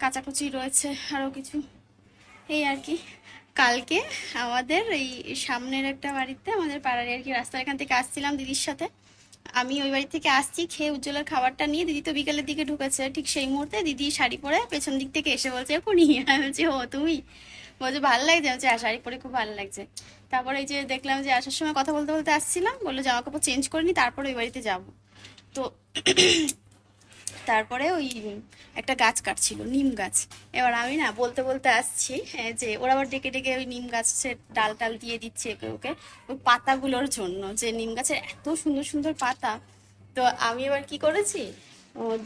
কাচাকুচি রয়েছে আরও কিছু। এই আর কি। কালকে আমাদের এই সামনের একটা বাড়িতে আমাদের পাড়ারে আর কি রাস্তার এখান থেকে আসছিলাম দিদির সাথে। আমি ওই বাড়ি থেকে আসছি খেয়ে উজ্জ্বলের খাবারটা নিয়ে দিদি তো বিকেলের দিকে ঢুকেছে। ঠিক সেই মুহূর্তে দিদি শাড়ি পরে পেছন দিক থেকে এসে বলছে এখনই আমি বলছি ও তুমি? বলছে ভালো লাগছে। আমি "হ্যাঁ, শাড়ি পরে খুব ভালো লাগছে। তারপরে এই যে দেখলাম যে আসার সময় কথা বলতে বলতে আসছিলাম বলল জামা কাপড় চেঞ্জ করে নি তারপরে ওই বাড়িতে যাব। তো তারপরে ওই একটা গাছ কাটছিল, নিম গাছ। এবার আমি না বলতে বলতে আসছি যে ওরা আবার ডেকে ডেকে ওই নিম গাছের ডাল টাল দিয়ে দিচ্ছে একে ওকে, ওই পাতাগুলোর জন্য, যে নিম গাছের এত সুন্দর সুন্দর পাতা। তো আমি এবার কি করেছি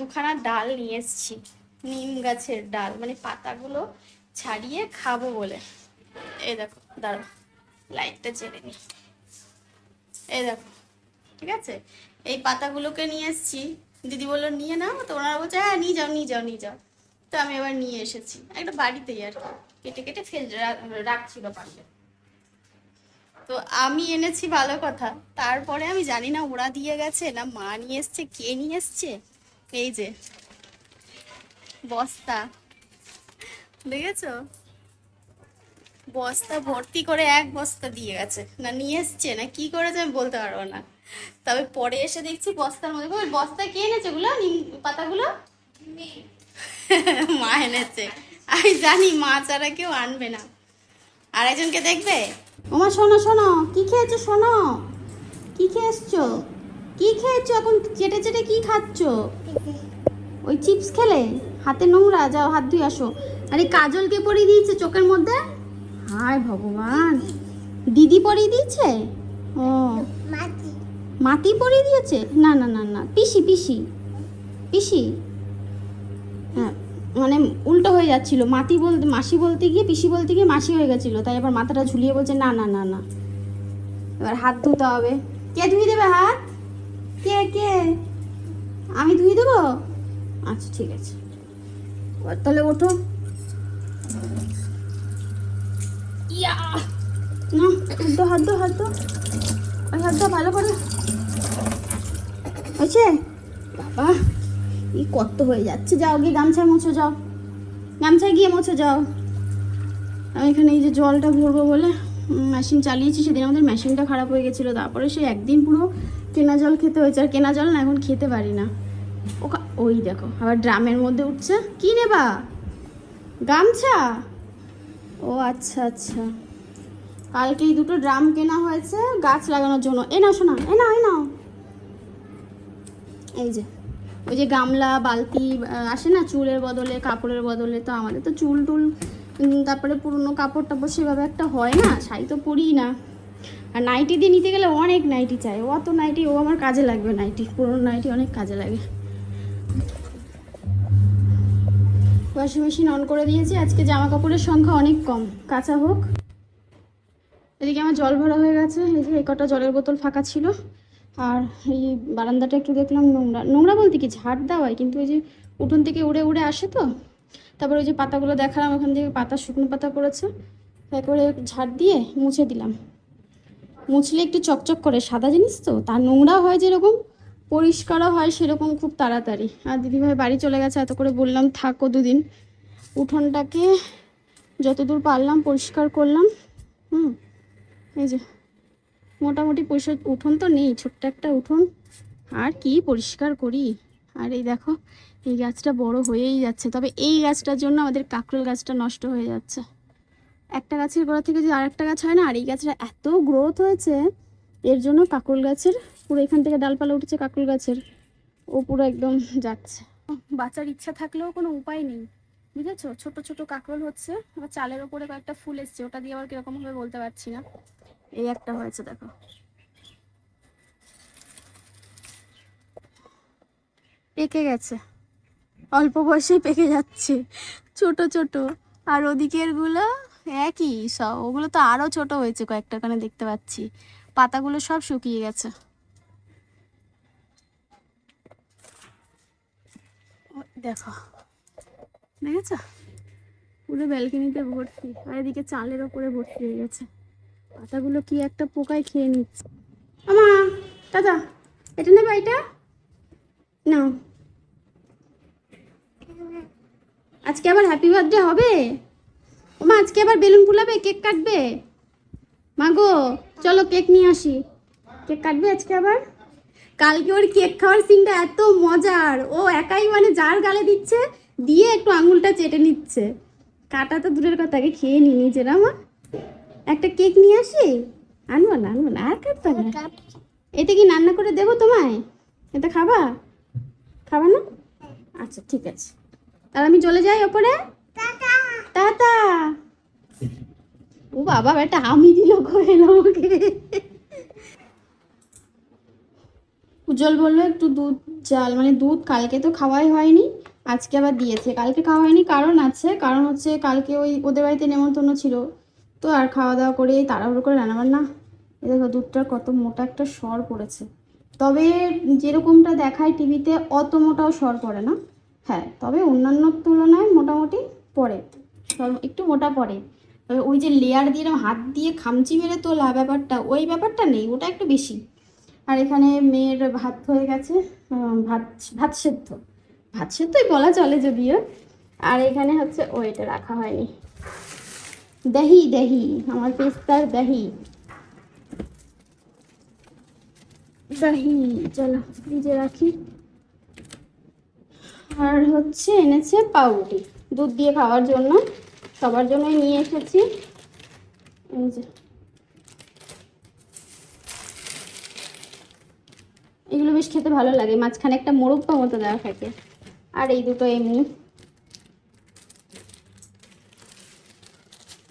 দুখানা ডাল নিয়ে এসেছি, নিম গাছের ডাল মানে পাতাগুলো ছাড়িয়ে খাব বলে। এই দেখো দাঁড়ো লাইটটা জেলে নি। এই দেখো, ঠিক আছে? এই পাতাগুলোকে নিয়ে এসেছি দিদি বলল, নিয়ে নাও। তো ওনারা বলছে হ্যাঁ নিয়ে যাও নিয়ে যাও নিয়ে যাও। তো আমি এবার নিয়ে এসেছি। একটা বাড়িতেই আর কি। কেটে কেটে ফেল রাখছিল পারলে তো আমি এনেছি, ভালো কথা। তারপরে আমি জানি না ওরা দিয়ে গেছে না মা নিয়ে এসছে, কে নিয়ে এসছে? এই যে, বস্তা। দেখেছ? বস্তা ভর্তি করে এক বস্তা দিয়ে গেছে। না, নিয়ে এসছে না, কি করেছে আমি বলতে পারব না। তবে পরে এসে দেখছি বস্তার মধ্যে। ওই বস্তা কে এনেছে ওগুলো? নিম পাতাগুলো? মা। এনেছে। আমি জানি মা ছাড়া কেউ আনবে না। আর একজনকে দেখবে? ওমা শোনো শোনো। কি খেয়েছো শোনো? কি খেয়েছো? কি খেয়েছো? এখন চেটে চেটে কি খাচ্ছো? ওই চিপস খেলে? হাতে নোংরা। যাও হাত ধুয়ে আসো। আরে কাজলকে পরিয়ে দিয়েছে চোখের মধ্যে? হায় ভগবান। দিদি পরিয়ে দিয়েছে? ও। মাটি পরিয়ে দিয়েছে? না না না না। পিসি পিসি। পিসি? হ্যাঁ মানে উল্টো হয়ে যাচ্ছিল। মাটি বলতে মাসি বলতে গিয়ে, পিসি বলতে গিয়ে মাসি হয়ে গেছিল। তাই এবার মাথাটা ঝুলিয়ে বলছে, না না না না। এবার হাত ধুতে হবে। কে ধুয়ে দেবে হাত? কে কে? আমি ধুয়ে দেবো? আচ্ছা ঠিক আছে। এবার তাহলে ওঠো। ইয়া! না, হাত দো হাত দো হাত দো ওই হাত দো ভালো করে। হয়েছে? বাবা, এই কত হয়ে যাচ্ছে। যাও গিয়ে গামছায় মুছো, যাও। গামছায় গিয়ে মুছো, যাও। আমি এখানে এই যে জলটা ভরবো বলে মেশিন চালিয়েছি। সেদিন আমাদের মেশিনটা খারাপ হয়ে গেছিল। তারপরে সে একদিন পুরো কেনা জল খেতে হয়েছে। আর কেনা জল না, এখন খেতে পারি না। ওই দেখো, আবার ড্রামের মধ্যে উঠছে। কি নেবা গামছা? ও আচ্ছা আচ্ছা। কালকে এই দুটো ড্রাম কেনা হয়েছে। গাছ লাগানোর জন্য। এ নাও, শোনা। এ নাও এ নাও। এই যে, ওই যে গামলা, বালতি আসে না চুলের বদলে, কাপড়ের বদলে, তো আমাদের তো চুল টুল তারপরে পুরনো কাপড় টাপড় সেভাবে একটা হয় না, শাড়ি তো পরিই না। আর নাইটি দিয়ে নিতে গেলে অনেক নাইটি চাই ও অত নাইটি, ও আমার কাজে লাগবে নাইটি, পুরনো নাইটি অনেক কাজে লাগে। ওয়াশিং মেশিন অন করে দিয়েছি, আজকে জামা কাপড়ের সংখ্যা অনেক কম, কাঁচা হোক। এদিকে আমার জল ভরা হয়ে গেছে, এই যে এই কটা জলের বোতল ফাঁকা ছিল। আর এই বারান্দাটা একটু দেখলাম নোংরা। নোংরা বলতে কি ঝাড় দেওয়ায় কিন্তু ওই যে উঠোন থেকে উড়ে উড়ে আসে তো? তারপর ওই যে পাতাগুলো দেখালাম, ওখান থেকে পাতা, শুকনো পাতা করেছে তারপরে ঝাড় দিয়ে মুছে দিলাম। মুছলে একটু চকচক করে, সাদা জিনিস তো? তার নোংরা হয় যেরকম, পরিষ্কারও হয় সেরকম খুব তাড়াতাড়ি। আর দিদিভাই বাড়ি চলে গেছে, এত করে বললাম, থাকো দুদিন। উঠোনটাকে যতদূর পারলাম পরিষ্কার করলাম। হুম, এই যে। মোটামুটি পরিষ্কার উঠোন তো নেই, ছোট্ট একটা উঠোন। আর কি পরিষ্কার করি? আর এই দেখো, এই গাছটা বড় হয়েই যাচ্ছে। তবে এই গাছটার জন্য আমাদের কাঁকরোল গাছটা নষ্ট হয়ে যাচ্ছে। একটা গাছের গোড়া থেকে যদি আরেকটা গাছ হয় না, আর এই গাছটা এত গ্রোথ হয়েছে, এর জন্য কাঁকরোল গাছের পুরো এখান থেকে ডালপালা উঠেছে কাঁকরোল গাছের। ও পুরো একদম যাচ্ছে। বাঁচার ইচ্ছা থাকলেও কোনো উপায় নেই। বুঝেছ? ছোট ছোট কাঁকরোল হচ্ছে, আবার চালের ওপরে কয়েকটা ফুল এসছে, ওটা দিয়ে আবার কীরকম হবে বলতে পারছি না। এই একটা হয়েছে, দেখো। পেকে গেছে। অল্প বয়সেই পেকে যাচ্ছে। ছোট ছোট। আর ওদিকেরগুলো একই সব। ওগুলো তো আরও ছোট হয়েছে কয়েকটা কানে দেখতে পাচ্ছি। পাতাগুলো সব শুকিয়ে গেছে। দেখো। দেখেছ? পুরো ব্যালকনিতে ভর্তি। আর এদিকে চালের ওপরে ভর্তি হয়ে গেছে। পাতাগুলো কি একটা পোকায় খেয়ে নিচ্ছে? আমা দাদা, এটা নেবে এটা? না আজকে আবার হ্যাপি বার্থডে হবে? ওমা, আজকে আবার বেলুন ফুলাবে, কেক কাটবে? মাগো চলো কেক নিয়ে আসি। কেক কাটবে আজকে আবার? কালকে ওর কেক খাওয়ার সিনটা এত মজার। ও একাই মানে যার গালে দিচ্ছে, দিয়ে একটু আঙুলটা চেটে নিচ্ছে। কাটা তো দূরের কথা খেয়ে নি নিজেরা মা একটা কেক নিয়ে আসি? আনব না আনব না। আর কাটবে না এটা কি রান্না করে দেবো তোমায়? এটা খাবা? খাবা না? আচ্ছা ঠিক আছে। তাহলে আমি চলে যাই ওপরে? টাটা। ও বাবা একটা আমি দিল এলো আমাকে উজ্জ্বল বলল একটু দুধ চাল মানে দুধ কালকে তো খাওয়াই হয়নি আজকে আবার দিয়েছে। কালকে খাওয়া হয়নি কারণ আছে কারণ হচ্ছে কালকে ওই ওদের বাড়িতে নেমন্তন্ন ছিল। তো আর খাওয়া দাওয়া করে তাড়াহুড়ো করে রান্নাবান্না। এ দেখো দুধটার কত মোটা একটা সর পড়েছে। তবে যেরকমটা দেখায় টিভিতে অত মোটাও সর পড়ে না। হ্যাঁ তবে অন্যান্য তুলনায় মোটামুটি পড়ে। সর একটু মোটা পড়ে। তবে ওই যে লেয়ার দিয়ে হাত দিয়ে খামচি মেরে তোলা ব্যাপারটা, ওই ব্যাপারটা নেই, ওটা একটু বেশি। আর এখানে মেয়ের ভাত হয়ে গেছে ভাত ভাত সেদ্ধ। ভাত সেদ্ধই বলা চলে যদিও। আর এখানে হচ্ছে, ও এটা রাখা হয়নি। দহি দহি, আমার পেস্তার দহি। দহি, চলো, ফ্রিজে রাখি। আর হচ্ছে এনেছে পাউরুটি, দুধ দিয়ে খাওয়ার জন্য, সবার জন্যই নিয়ে এসেছি। এগুলো বেশ খেতে ভালো লাগে, মাঝখানে একটা মোরব্বা মতো দেওয়া থাকে। আর এই দুটো এমনি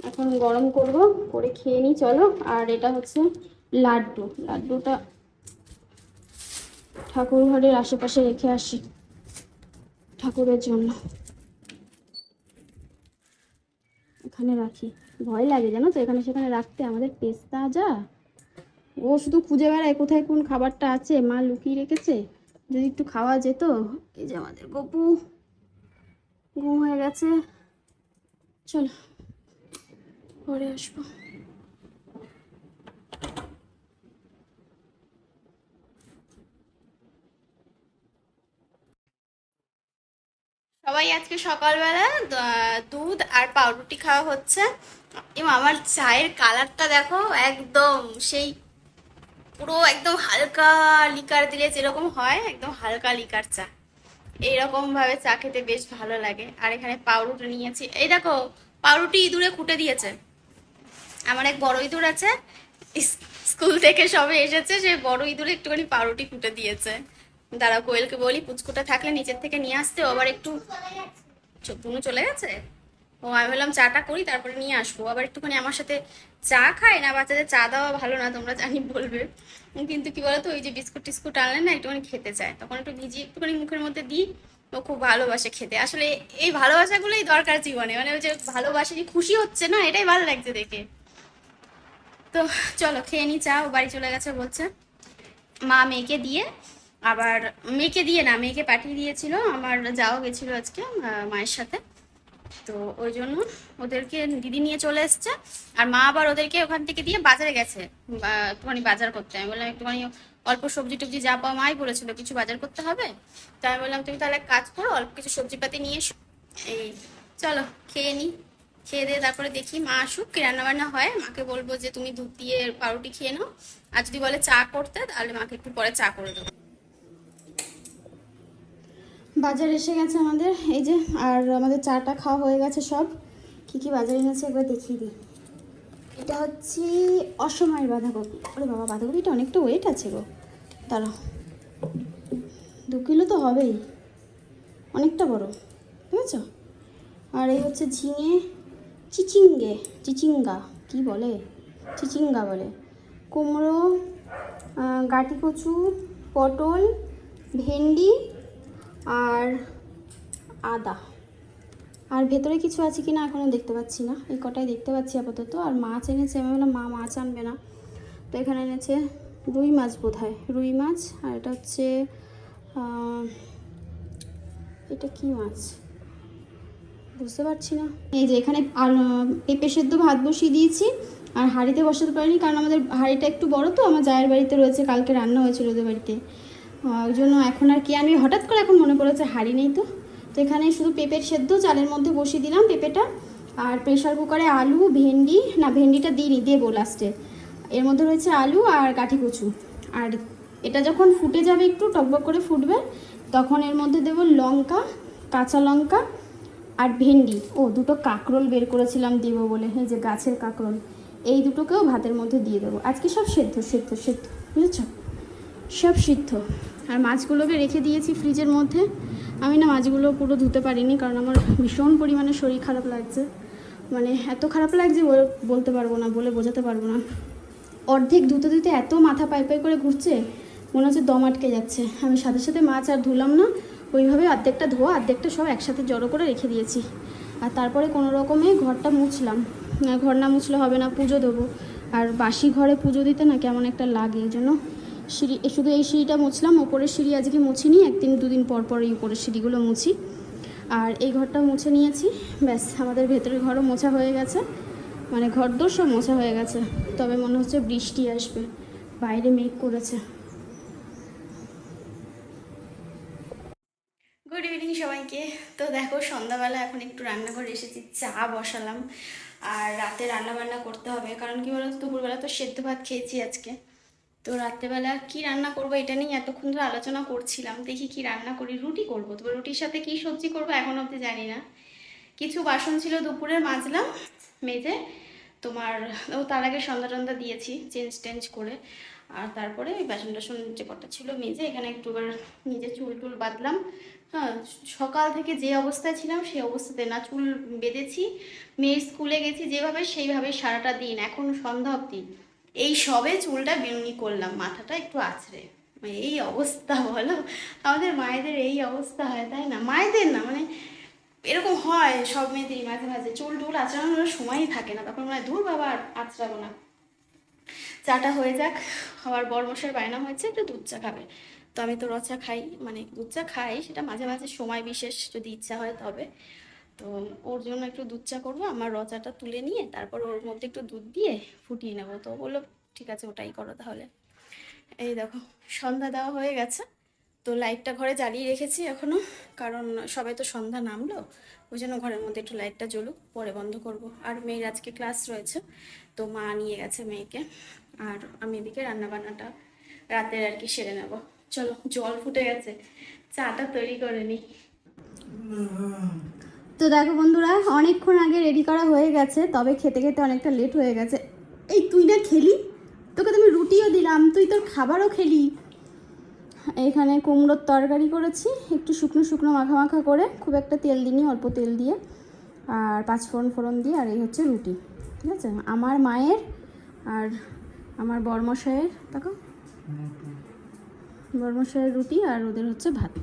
এখন গরম করব, করে খেয়ে নিই, চলো। আর এটা হচ্ছে লাড্ডু। লাড্ডুটা ঠাকুর ঘরের আশেপাশে রেখে আসি ঠাকুরের জন্য। এখানে রাখি। ভয় লাগে, জানো তো? এখানে সেখানে রাখতে আমাদের পেস্তা যা ও শুধু খুঁজে বেড়ায় কোথায় কোন খাবারটা আছে, মা লুকিয়ে রেখেছে। যদি একটু খাওয়া যেত, এই যে আমাদের গপু। ঘুম হয়ে গেছে। চলো। পরে আসব। সবাই আজকে সকালবেলা দুধ আর পাউরুটি খাওয়া হচ্ছে। এবং আমার চায়ের কালারটা দেখো একদম সেই পুরো একদম হালকা লিকার দিলে যেরকম হয়, একদম হালকা লিকার চা। এইরকম ভাবে চা খেতে বেশ ভালো লাগে। আর এখানে পাউরুটি নিয়েছি। এই দেখো, পাউরুটি ইঁদুরে কুটে দিয়েছে। আমার এক বড় ইঁদুর আছে। স্কুল থেকে সবে এসেছে, সে বড় ইঁদুরে একটুখানি পাউরুটি কুটে দিয়েছে। দাঁড়া কোয়েলকে বলি, পুচকুটা থাকলে নিচের থেকে নিয়ে আসতে আবার একটু চুপটুনু চলে গেছে? ও, আমি বললাম চাটা করি, তারপরে নিয়ে আসব। আবার একটুখানি আমার সাথে চা খায় না, বাচ্চাদের চা দেওয়া ভালো না, তোমরা জানি বলবে। কিন্তু কি বলতো, ওই যে বিস্কুট টিস্কুট আনলে না, একটুখানি খেতে চায়। তখন একটু ভিজিয়ে একটুখানি মুখের মধ্যে দিই, ও খুব ভালোবাসে খেতে। আসলে এই ভালোবাসাগুলোই দরকার জীবনে। মানে ওই যে ভালোবাসে যে খুশি হচ্ছে না, এটাই ভালো লাগছে দেখে। তো চলো, খেয়ে নি, চা। ও বাড়ি চলে গেছে, বলছে, মা মেয়েকে দিয়ে, আবার মেয়েকে দিয়ে না, মেয়েকে পাঠিয়ে দিয়েছিল। আমার যাও গেছিল আজকে মায়ের সাথে। তো ওই জন্য ওদেরকে দিদি নিয়ে চলে এসছে। আর মা আবার ওদেরকে ওখান থেকে দিয়ে বাজারে গেছে একটুখানি বাজার করতে। আমি বললাম, একটুখানি অল্প সবজি টবজি যা পাওয়া মাই বলেছিল, কিছু বাজার করতে হবে? তাই আমি বললাম, তুমি তাহলে কাজ করো, অল্প কিছু সবজিপাতি নিয়ে এসো। এই, চলো, খেয়ে নি। খেয়ে দিয়ে তারপরে দেখি মা আসুক, কি রান্না বান্না হয়, মাকে বলব যে তুমি দুধ দিয়ে পাউরুটি খেয়ে নাও। আর যদি বলে চা করতে, তাহলে মাকে একটু পরে চা করে দেবো। বাজার এসে গেছে আমাদের, এই যে, আর আমাদের চাটা খাওয়া হয়ে গেছে সব। কি কি বাজার এনেছে একবার দেখিয়ে দিই। এটা হচ্ছে অসময়ের বাঁধাকপি। ওরে বাবা, বাঁধাকপিটা অনেকটা ওয়েট আছে গো। দাঁড়াও। দু কিলো তো হবেই। অনেকটা বড়, বুঝেছ? আর এই হচ্ছে ঝিঙে চিচিঙ্গে, চিচিঙ্গা, কি বলে? চিচিঙ্গা বলে। কুমড়ো গাটি কচু, পটল, ভেন্ডি আর আদা। আর ভেতরে কিছু আছে কি না এখনও দেখতে পাচ্ছি না। এই কটাই দেখতে পাচ্ছি আপাতত। আর মাছ এনেছে, আমি বললাম, মা, মাছ আনবে না। তো এখানে এনেছে রুই মাছ বোধ হয় রুই মাছ আর এটা হচ্ছে এটা কি মাছ? বুঝতে পারছি না। এই যে এখানে, আর পেঁপে সেদ্ধ ভাত বসিয়ে দিয়েছি। আর হাঁড়িতে বসাতে পারিনি, কারণ আমাদের হাঁড়িটা একটু বড় তো, আমার জায়ের বাড়িতে রয়েছে, কালকে রান্না হয়েছিল ওদের বাড়িতে। ওই জন্য এখন আর কি, আমি হঠাৎ করে এখন মনে পড়েছে হাঁড়ি নেই তো। তো এখানে শুধু পেঁপের সেদ্ধ, চালের মধ্যে বসিয়ে দিলাম পেঁপেটা। আর প্রেশার কুকারে আলু, ভেন্ডি, না, ভেন্ডিটা দিইনি, দেবো লাস্টে। এর মধ্যে রয়েছে আলু আর কাঠি কচু। আর এটা যখন ফুটে যাবে একটু, টকবক করে ফুটবে, তখন এর মধ্যে দেবো লঙ্কা, কাঁচা লঙ্কা আর ভেন্ডি। ও, দুটো কাঁকরোল বের করেছিলাম দেবো বলে হ্যাঁ যে গাছের কাঁকরোল। এই দুটোকেও ভাতের মধ্যে দিয়ে দেবো। আজকে সব সেদ্ধ সেদ্ধ সেদ্ধ, বুঝেছ? সব সিদ্ধ। আর মাছগুলোকে রেখে দিয়েছি ফ্রিজের মধ্যে। আমি না মাছগুলো পুরো ধুতে পারিনি কারণ আমার ভীষণ পরিমাণে শরীর খারাপ লাগছে। মানে এত খারাপ লাগছে বল- বলতে পারব না, বলে বোঝাতে পারব না। অর্ধেক ধুতে ধুতে এত মাথা পাই পাই করে ঘুরছে, মনে হচ্ছে দম আটকে যাচ্ছে। আমি সাথে সাথে মাছ আর ধুলাম না ওইভাবে অর্ধেকটা ধোয়া, অর্ধেকটা সব একসাথে জড়ো করে রেখে দিয়েছি। আর তারপরে কোনো রকমে ঘরটা মুছলাম। ঘর না মুছলে হবে না, পুজো দেবো। আর বাসি ঘরে পুজো দিতে না কেমন একটা লাগে, এই জন্য সিঁড়ি শুধু এই সিঁড়িটা মুছলাম, ওপরের সিঁড়ি আজকে মুছিনি, একদিন দুদিন পর পর এই উপরের সিঁড়িগুলো মুছি। আর এই ঘরটা মুছে নিয়েছি, ব্যাস, আমাদের ভেতরের ঘরও মোছা হয়ে গেছে। মানে ঘর সব মোছা হয়ে গেছে, তবে মনে হচ্ছে বৃষ্টি আসবে, বাইরে মেঘ করেছে। গুড ইভিনিং সবাইকে। তো দেখো, সন্ধ্যাবেলা এখন একটু রান্নাঘরে এসেছি, চা বসালাম। আর রাতে রান্না বান্না করতে হবে, কারণ কি বলতো, দুপুরবেলা তো সেদ্ধ ভাত খেয়েছি আজকে। তো রাত্রেবেলা কি রান্না করব এটা নিয়ে এতক্ষণ ধরে আলোচনা করছিলাম, দেখি কি রান্না করি, রুটি করব। তবে রুটির সাথে কি সবজি করব এখন অবধি জানি না। কিছু বাসন ছিল দুপুরে, মাজলাম, মেজে। তোমার, ও তার আগে সন্ধ্যা টন্ধা দিয়েছি, চেঞ্জ টেঞ্জ করে। আর তারপরে ওই বাসন টাসন যে কটা ছিল, মেজে, এখানে একটু নিজে চুল টুল বাঁধলাম। হ্যাঁ সকাল থেকে যে অবস্থায় ছিলাম সেই অবস্থাতে না, চুল বেঁধেছি, মেয়ের স্কুলে গেছি, যেভাবে সেইভাবে সারাটা দিন, এখন সন্ধ্যা অবধি। এই সবে চুলটা বেনুনি করলাম, মাথাটা একটু আছড়ে। মানে এই অবস্থা বলো, আমাদের মায়েদের এই অবস্থা হয়, তাই না? মায়েদের না মানে এরকম হয় সব মেয়েদেরই মাঝে মাঝে, চুল টুল আঁচড়ানোর সময়ই থাকে না, তখন মানে দূর বাবা আঁচড়াবো না। চাটা হয়ে যাক, আবার বরমশের বায়না হয়েছে, একটু দুধ চা খাবে। তো আমি তো রচা খাই মানে দুধ চা খাই, সেটা মাঝে মাঝে সময় বিশেষ যদি ইচ্ছা হয় তবে। তো ওর জন্য একটু দুধ চা করব, আমার রচাটা তুলে নিয়ে তারপর ওর মধ্যে একটু দুধ দিয়ে ফুটিয়ে নেব। তো বলল, ঠিক আছে, ওটাই করো তাহলে। এই দেখো, সন্ধ্যা দেওয়া হয়ে গেছে। তো লাইটটা ঘরে জ্বালিয়ে রেখেছি এখনও কারণ সবাই তো সন্ধ্যা নামলো। ওই জন্য ঘরের মধ্যে একটু লাইটটা জ্বলুক, পরে বন্ধ করব। আর মেয়ের আজকে ক্লাস রয়েছে, তো মা নিয়ে গেছে মেয়েকে। আর আমি এদিকে রান্নাবান্নাটা রাতের আর কি সেরে নেব। চলো, জল ফুটে গেছে। চাটা তৈরি করে নি। তো দেখো বন্ধুরা, অনেকক্ষণ আগে রেডি করা হয়ে গেছে, তবে খেতে খেতে অনেকটা লেট হয়ে গেছে। এই তুই না খেলি? তোকে তো আমি রুটিও দিলাম, তুই তোর খাবারও খেলি। এখানে কুমড়োর তরকারি করেছি, একটু শুকনো শুকনো মাখা মাখা করে, খুব একটা তেল দিইনি, অল্প তেল দিয়ে। আর পাঁচ ফোড়ন ফোড়ন দিয়ে, আর এই হচ্ছে রুটি, ঠিক আছে? আমার মায়ের আর আমার বর্মশায়ের দেখো। বর্মশায়ের রুটি আর ওদের হচ্ছে ভাত।